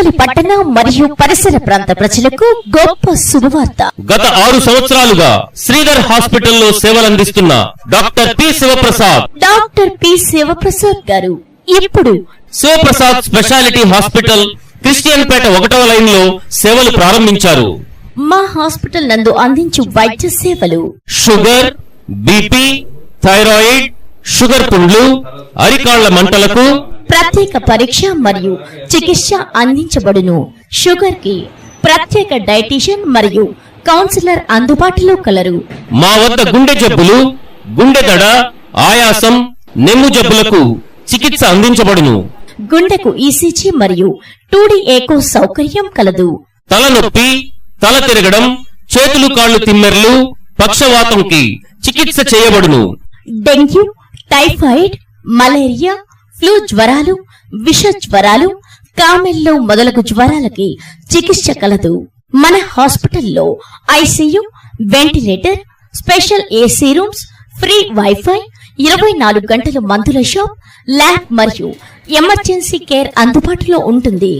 కావలి పట్టణ మరియు పరిసర ప్రాంత ప్రజలకు గొప్ప శుభవార్త. గత ఆరు సంవత్సరాలుగా శ్రీధర్ హాస్పిటల్లో సేవలందిస్తున్న doctor P Sivaprasad. Doctor P Sivaprasad గారు ఇప్పుడు Sivaprasad speciality hospital Christian Peta ఒకటవ లైన్లో సేవలు ప్రారంభించారు. మా హాస్పిటల్ నందు అందించు వైద్య సేవలు. షుగర్ బీపీ థైరాయిడ్ షుగర్ పుండ్లు అరికాళ్ళ మంటలకు ప్రత్యేక పరీక్ష మరియు చికిత్స అందించబడును. షుగర్కి ప్రత్యేక డైటీషియన్ మరియు కౌన్సిలర్ అందుబాటులో కలరు. మా వద్ద గుండె జబ్బులు గుండె దడ ఆయాసం నెమ్ము జబ్బులకు చికిత్స అందించబడును. గుండెకు ఈసీజీ మరియు టూడీ ఏకో సౌకర్యం కలదు. తలనొప్పి తల తిరగడం చేతులు కాళ్ళు తిమ్మెర్లు పక్షవాతంకి చికిత్స చేయబడును. డెంగ్యూ టైఫాయిడ్ మలేరియా ఫ్లూ జ్వరాలు విష జ్వరాలు కామెల్లో మొదలగు జ్వరాలకి చికిత్స కలదు. మన హాస్పిటల్లో ICU ventilator special AC rooms free WiFi ఇరవై నాలుగు గంటల మందుల షాప్ ల్యాబ్ మరియు ఎమర్జెన్సీ కేర్ అందుబాటులో ఉంటుంది.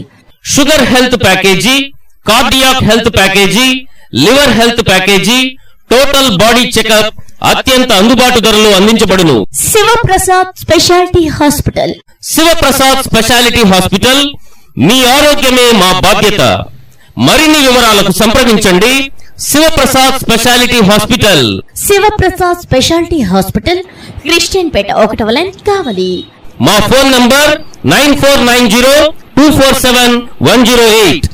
Sugar health package cardiac health package liver health package total body checkup అత్యంత అందుబాటు ధరలో అందించబడును. Sivaprasad speciality hospital. Sivaprasad speciality hospital మీ ఆరోగ్యమే మా బాధ్యత. మరిన్ని వివరాలకు సంప్రదించండి. Sivaprasad speciality hospital. Sivaprasad speciality hospital Christian పేట ఒకటవ లైన్ కావాలి. మా phone number nine four nine zero two four seven one zero eight.